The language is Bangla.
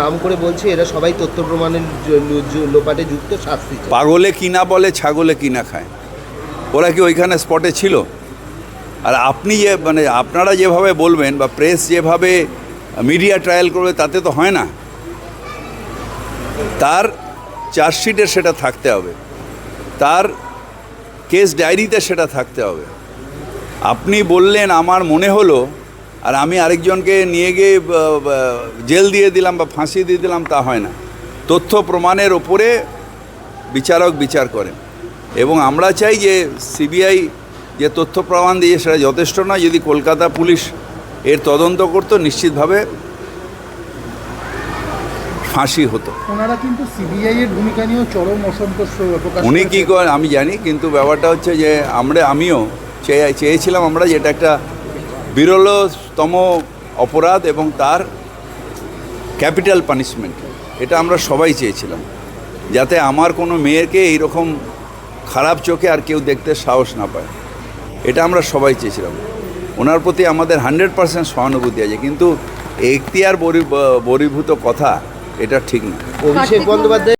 নাম করে বলছে, এরা সবাই তথ্য প্রমাণের লোপাটে যুক্ত শাস্তি পাগলে কিনা বলে, ছাগলে কিনা খায়। ওরা কি ওইখানে স্পটে ছিল? আর আপনি যে মানে আপনারা যেভাবে বলবেন বা প্রেস যেভাবে মিডিয়া ট্রায়াল করবে, তাতে তো হয় না। তার চার্জশিটে সেটা থাকতে হবে। তার কেস ডায়েরিতে সেটা থাকতে হবে। আপনি বললেন, আমার মনে হলো আর আমি আরেকজনকে নিয়ে গিয়ে জেল দিয়ে দিলাম বা ফাঁসি দিয়ে দিলাম তা হয় না। তথ্য প্রমাণের ওপরে বিচারক বিচার করেন। এবং আমরা চাই যে সিবিআই যে তথ্য প্রমাণ দিয়ে সেটা যথেষ্ট নয় যদি কলকাতা পুলিশ এর তদন্ত করতো নিশ্চিতভাবে ফাঁসি হতো। ওনারা কিন্তু সিবিআই এর ভূমিকা নিয়েও চরম অসন্তোষ প্রকাশ উনি কী করেন আমি জানি কিন্তু ব্যাপারটা হচ্ছে যে আমরা আমিও চেয়ে চেয়েছিলাম আমরা যে এটা একটা বিরলতম অপরাধ এবং তার ক্যাপিটাল পানিশমেন্ট। এটা আমরা সবাই চেয়েছিলাম। যাতে আমার কোনো মেয়েকে এইরকম খারাপ চোখে আর কেউ দেখতে সাহস না পায়। এটা আমরা সবাই চেয়েছিলাম। ওনার প্রতি আমাদের হান্ড্রেড পার্সেন্ট সহানুভূতি আছে। কিন্তু এখতিয়ার বরি- বরিভূত কথা এটা ঠিক না। অভিষেক বন্দ্যোপাধ্যায়